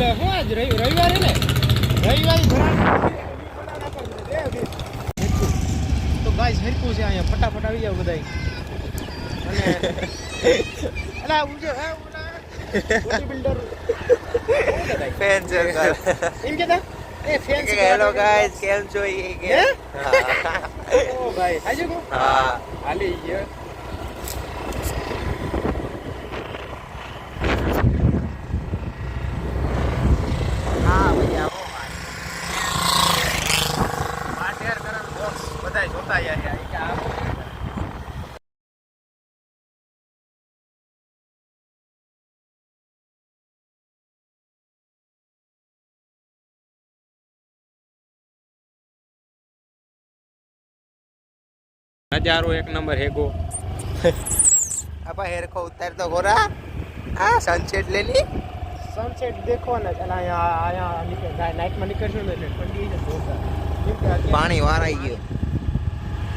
એટલે શું આજ રવિ રવિવારે ને રવિવારે તો ગાય હરકું છે અહીંયા ફટાફટ આવી જાવ બધા અને ઉજો હે ફેન સર્કલ એમ કેતા? એ ફેન હેલો ગાઈસ કેમ છો? એ કે હે? હા. ઓ ભાઈ હાજુ કો? હા. હાલી ગયો હા ભાઈ આવો આ શેર કરન બોક્સ બધાય જોતા યાર યાર કે આવો નજારો એક નંબર હેગો. આપા હેરખો ઉતાર તો ગોરા. આ સનસેટ લેની સનસેટ દેખવાના છે. અને અહીંયા અહીંયા નીકળ નાઇટમાં નીકળશું ને એટલે ઠંડી છે જોરદાર. પાણી વારાઈ ગયું.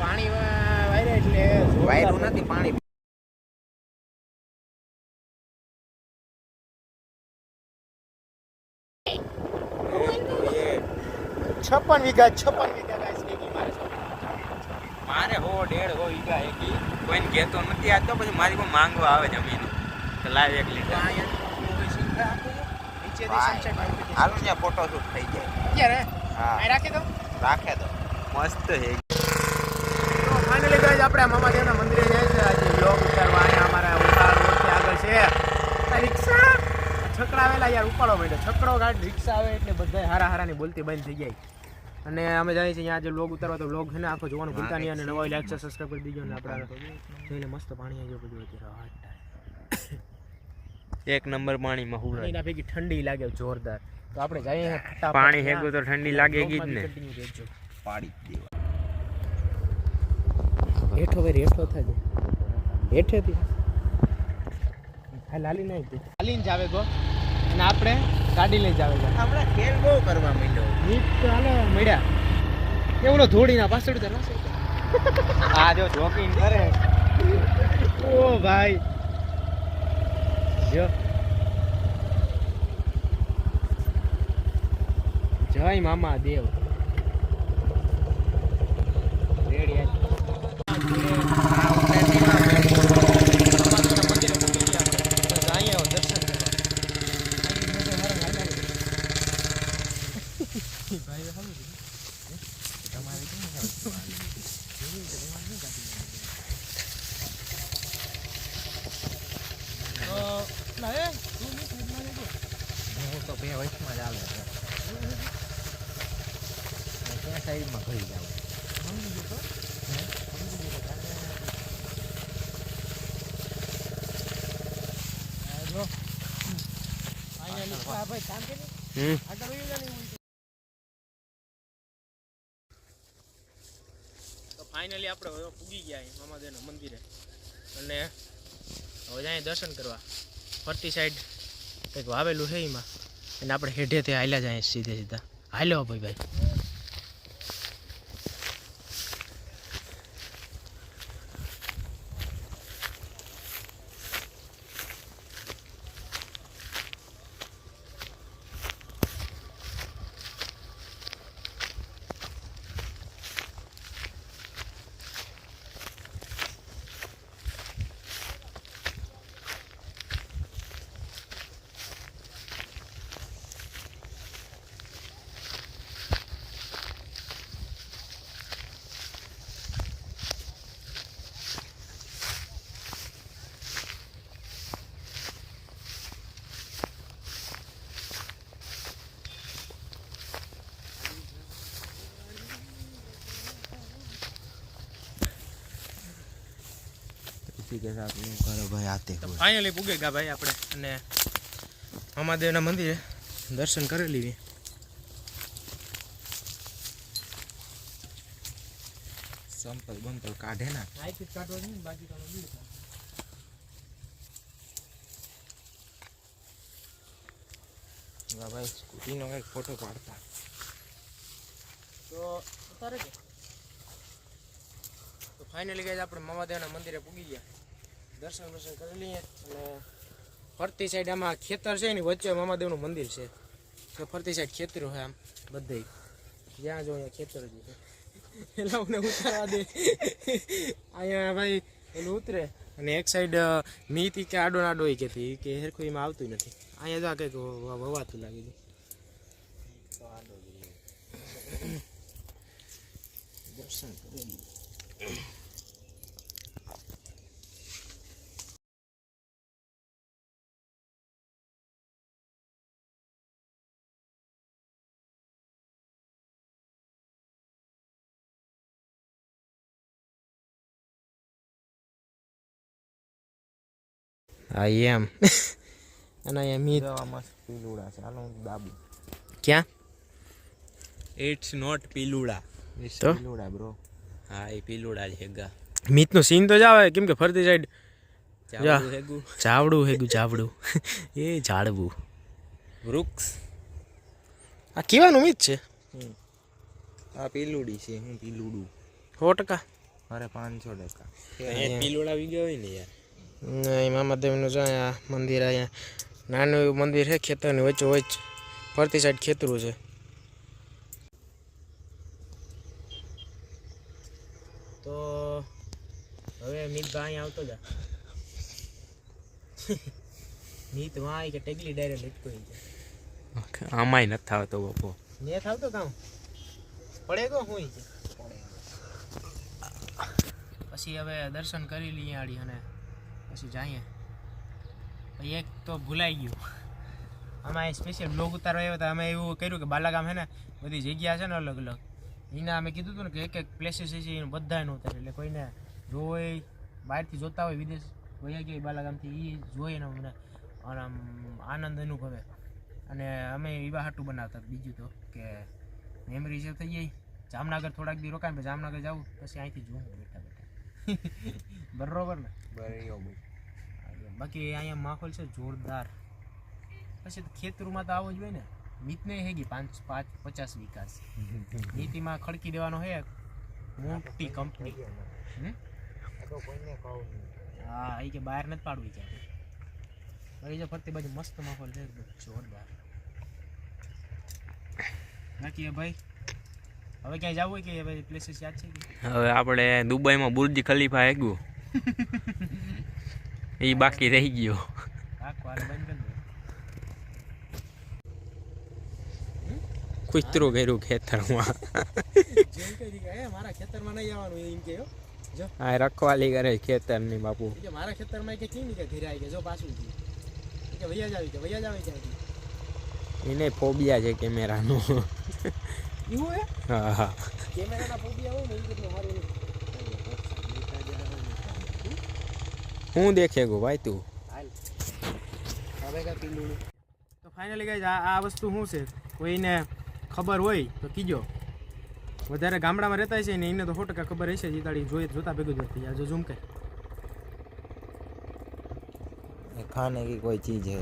પાણી વાયરે એટલે વાયરું નથી પાણી છપ્પન વીઘા છપ્પન વીઘા. મારે હો ડેઢ હો ઈગા એકી કોઈને કહેતો નથી. આ તો પછી મારી કોઈ માંગવા આવે જમીન. તો લાવ એક તો લીટર. હાલો ત્યાં ફોટો શૂટ થઈ જાય. ક્યારે? હા. રાખે રાખી દો રાખે તો. મસ્ત હે તો ફાઇનલી ગાઈઝ આપણે મામાદેવના મંદિરે જાય છે આજે બ્લોગ ઉતારવા અહીંયા અમારા ઉતાર રોડથી આગળ છે. રિક્ષા? છકડા આવેલા યાર ઉપાડો માંડ્યો છકડો ગાડી રિક્ષા આવે એટલે બધા હારા હારાની બોલતી બંધ થઈ જાય. અને અમે જાણીએ છીએ અહીંયા જે બ્લોગ ઉતારવા તો બ્લોગ છે ને આખો જોવાનું ભૂલતા નહીં અને નવા લાઈક સબસ્ક્રાઈબ કરી દીજો ને આપણે જોઈને મસ્ત પાણી આવી ગયું બધું અત્યારે. એક નંબર પાણીમાં હુવડાય એના ભેગી ઠંડી લાગે જોરદાર. તો આપણે જઈએ પાણી હેગું તો ઠંડી લાગે જ ને. પાડી દેવા. હેઠો ભાઈ હેઠો થાય હેઠેથી હા લાલી નહીં તું લાલીને જાવે ગો. અને આપણે ગાડી લઈ જાવે છે. આપણે ખેલ બહુ કરવા માંડ્યો. તો હાલે મળ્યા. એવડો ધોડીના પાછળ તો ના આ જો જોકિંગ કરે. ઓ ભાઈ. જો. જય મામા દેવ રેડી આજ હું તો બે વચમાં જ આવે છે ત્યાં સાઈડમાં ઘરી જાવ ફાઇનલી આપણે પૂગી ગયા મામાદેવના મંદિરે. અને હવે જાય દર્શન કરવા. ફરતી સાઈડ કંઈક વાવેલું છે એમાં. અને આપણે હેઠેથી હાલ્યા જાય સીધે સીધા. હાલ્યો ભાઈ ભાઈ. ભક્તિ કે સાથનું કરો ભાઈ આતે હોય. ફાઇનલી પૂગે ગયા ભાઈ આપણે અને મહાદેવના મંદિરે દર્શન કરી લીધી. સંપલ બંપલ કાઢે ના. આઈથી કાઢવા નહીં બાકી કાઢો નહીં ભાઈ સ્કૂટીનો એક ફોટો પાડતા. તો ઉતારે ફાઇનલી ગઈ આપણે મામાદેવના મંદિરે પૂગી ગયા. દર્શન વર્શન કરી લઈએ અને ફરતી સાઈડ આમાં ખેતર છે એની વચ્ચે મામાદેવનું મંદિર છે. તો ફરતી સાઈડ ખેતરો છે આમ બધે. જ્યાં જો અહીંયા ખેતર જ છે. એટલે મને ઉતારવા દે. અહીંયા ભાઈ એનું ઉતરે અને એક સાઈડ મીતી કે આડો આડો કેતી ઈ કે હેરખું એમાં આવતું નથી. અહીંયા જો આ કંઈક વવાતું લાગે છે. દર્શન કરી I am. અને અહીંયા મીત મસ્ત પીલુડા છે. હાલો હું દાબુ. ક્યાં? ઇટ્સ નોટ પીલુડા. ઇટ્સ? પીલુડા બ્રો હા એ પીલુડા જ હેગા. મીતનો સીન તો જ આવે કેમ કે ફરતી સાઈડ ચાવડું હેગું. ચાવડું એ ઝાડવું વૃક્ષ. આ કેવાનું મીત છે? આ પીલુડી છે હું પીલુડું. સો ટકા. અરે પાંચસો ટકા. પીલુડા વી ગયો હોય ને યાર. મામાદેવનું છે અહીંયા મંદિર અહીંયા નાનું એવું મંદિર છે ખેતરની વચ્ચે વચ્ચ ફરતી સાઈડ ખેતરું છે. તો હવે મીત ભાઈ અહીંયા આવતો જા. મીત વાય કે ટેગલી ડાયરેક્ટ લટકો છે. આમાંય નથી થાવતો બાપો. ને થાવતો કામ? પડે ગો હું પછી હવે દર્શન કરી લઈએ આડી અને પછી જઈએ. પછી એક તો ભૂલાઈ ગયું. આમાં સ્પેશિયલ બ્લોગ ઉતારવા આવ્યો હતા. અમે એવું કર્યું કે બાલાગામ છે ને, બધી જગ્યા છે ને અલગ અલગ. એના અમે કીધું હતું ને કે એક એક પ્લેસીસ છે એને બધા ન ઉતારે. એટલે કોઈને જોઈ બહારથી જોતા હોય વિદેશ વયા ગયા બાલાગામથી એ જોઈ ને અમને. આમ આનંદ અનુભવે. અને અમે એવા હાટું બનાવતા બીજું તો, કે મેમરી સેવ થઈ જાય. જામનગર થોડાક દી રોકાય જામનગર જાઉં પછી અહીંથી જોઉં બેઠા. બરોબર ને બાકી અહીંયા માહોલ છે જોરદાર પછી ખેતરમાં તો આવો જ હોય ને મીતને હેગી પાંચ પાંચ પચાસ વિકાસ નીતિમાં ખડકી દેવાનો હે મોટી કંપની? હા એ કે બહાર નથી પાડવી ક્યાંય બાકી જો ફરતી બાજુ મસ્ત માહોલ છે જોરદાર બાકી ભાઈ હવે ક્યાંય જવું હોય કે ભાઈ પ્લેસીસ યાદ છે હવે આપણે દુબઈમાં બુર્જ ખલીફા હેગું એ બાકી રહી ગયો. કુતરો કર્યું ખેતરમાં. મારા ખેતરમાં નહીં આવવાનું એમ કે હો. રખવાલી કરે ખેતરની બાપુ. કે મારા ખેતરમાં કે કેમ કે ઘેરાય કે જો પાછું કે વૈયા જ આવી કે વૈયા જ આવી ક્યાંથી એને ફોબિયા છે કેમેરાનો. એવું હે? હા. હા કેમેરાના ફોબિયા હોય ને એ કેટલું સારું હું દેખે ગો ભાઈ તું? કા તો ફાઇનલી ગાઈઝ આ આ વસ્તુ શું છે? કોઈને ખબર હોય તો કીજો. વધારે ગામડામાં રહેતા છે ને એને તો સો ટકા ખબર હશે જીતાડી જોઈએ જોતા ભેગું જ થઈ જાય જો ઝૂમ કર. ખાને કી કોઈ ચીજ હે.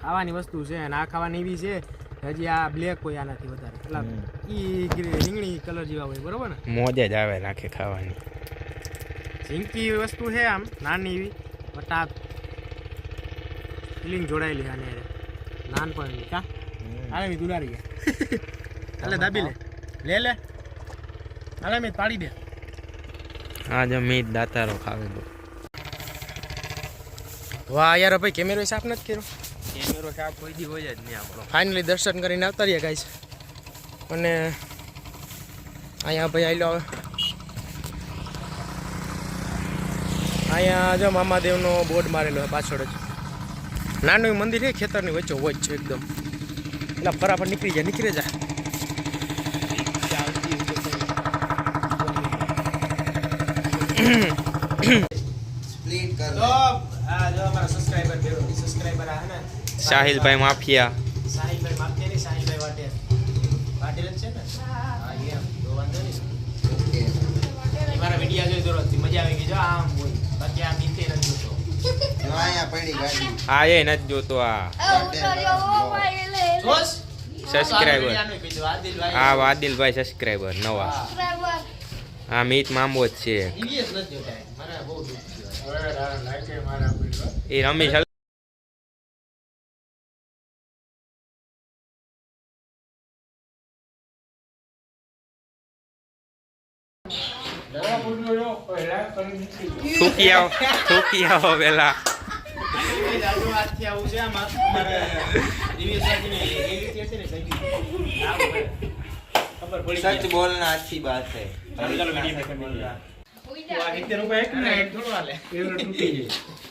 ખાવાની વસ્તુ છે અને આ ખાવાની એવી છે હજી આ બ્લેક હોય આનાથી વધારે. એટલે ઈ રીંગણી કલર જેવા હોય બરોબર ને? મોજે જ આવે નાખે ખાવાની. ઝીંકી વસ્તુ છે આમ નાની એવી બટ ફિલિંગ જોડાયેલી આને. નાનપણની કા? હાલે મેં દુલારી ગયા હાલે દાબી લે. લે લે. હાલે મેં પાડી દે. આ જો મીત દાતારો ખાવે વાહ યાર ભાઈ કેમેરો સાફ નથી કર્યો? કેમેરો સાફ કોઈ દી હોય જ નહીં આપણો. ફાઇનલી દર્શન કરીને આવતા રહીએ ગાઈસ અને અહીંયા ભાઈ આવેલો હવે અહીંયા જો મામાદેવનો બોર્ડ મારેલો હોય પાછળ જ. નાનું મંદિર છે ખેતરની વચ્ચે વચ્ચે એકદમ. એટલે બરાબર નીકળી જાય નીકળી જાય. સ્પ્લિટ કર તો જો સબસ્ક્રાઇબર ભેરો સબસ્ક્રાઇબર આ હે ને? સાહિલભાઈ માફિયા. સાહિલભાઈ માગતે નહીં સાહિલભાઈ વાટે વાટેલ છે ને? હા એમ. તો વાંધો નહીં. ઓકે મારા વીડિયો જોઈ દરરોજથી મજા આવી ગઈ જો આમ હોય. બાકી આ મીતે નથી જોતો. આ એ નથી જોતો આ. વાદિલભાઈ સબસ્ક્રાઈબર નવા. હા. આ મીત મામો જ છે. ઈવીએસ નથી જોતા. મને બહુ દુઃખ થયું. એ રમી શકે થૂકી આવો થૂકી આવો સચ બોલના અચ્છી બાત હે બોલ रहा 20 रुपए एक ना एक थोड़ा ले ये रुपए